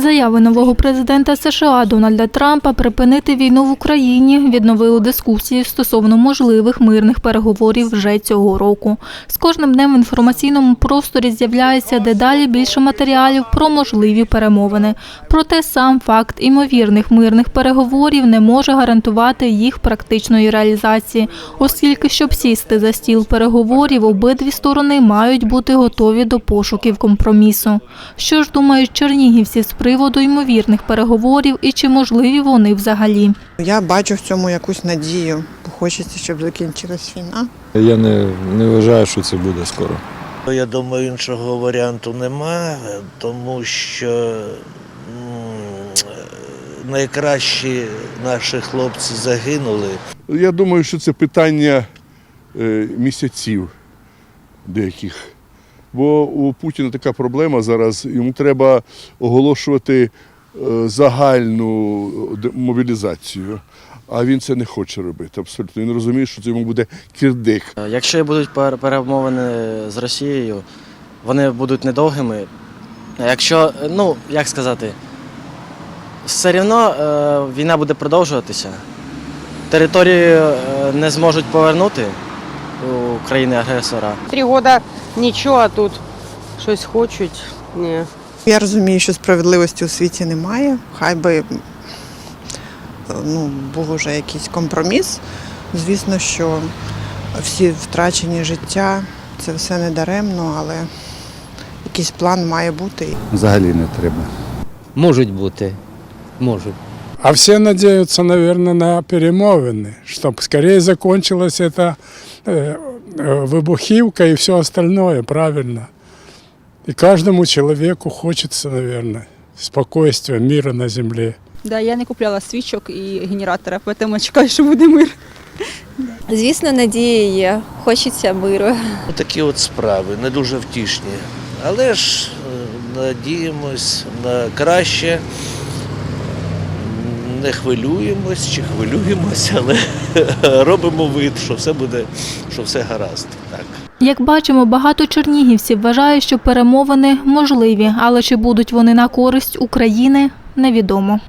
Заяви нового президента США Дональда Трампа припинити війну в Україні відновили дискусії стосовно можливих мирних переговорів вже цього року. З кожним днем в інформаційному просторі з'являється дедалі більше матеріалів про можливі перемовини. Проте сам факт імовірних мирних переговорів не може гарантувати їх практичної реалізації, оскільки щоб сісти за стіл переговорів, обидві сторони мають бути готові до пошуків компромісу. Що ж думають чернігівці з приводу ймовірних переговорів і чи можливі вони взагалі? Я бачу в цьому якусь надію. Хочеться, щоб закінчилась війна. Я не, не вважаю, що це буде скоро. Я думаю, іншого варіанту нема, тому що найкращі наші хлопці загинули. Я думаю, що це питання е, місяців деяких. Бо у Путіна така проблема зараз. Йому треба оголошувати е, загальну мобілізацію. А він це не хоче робити абсолютно. Він розуміє, що це йому буде кирдик. Якщо будуть пер- перемовини з Росією, вони будуть недовгими. Якщо, ну, як сказати, все е, війна буде продовжуватися. Територію е, не зможуть повернути у країни-агресора. Три года нічого, а тут щось хочуть. Ні. Я розумію, що справедливості у світі немає. Хай би ну, був уже якийсь компроміс. Звісно, що всі втрачені життя це все не даремно, але якийсь план має бути. Взагалі не треба. Можуть бути. Можуть. А все надеются, наверное, на перемовины, чтобы скорее закончилась эта э, э, выбухивка и все остальное, правильно. И каждому человеку хочется, наверное, спокойствия, мира на земле. Да, я не купляла свічок і генератора, тому чекаю, що буде мир. Звісно, надія є. Хочеться миру. Такі от справи, не дуже втішні. Але ж е, надіємось на краще. Не хвилюємось чи хвилюємось, але робимо вид, що все буде, що все гаразд. Так. Як бачимо, багато чернігівців вважають, що перемовини можливі, але чи будуть вони на користь України, невідомо.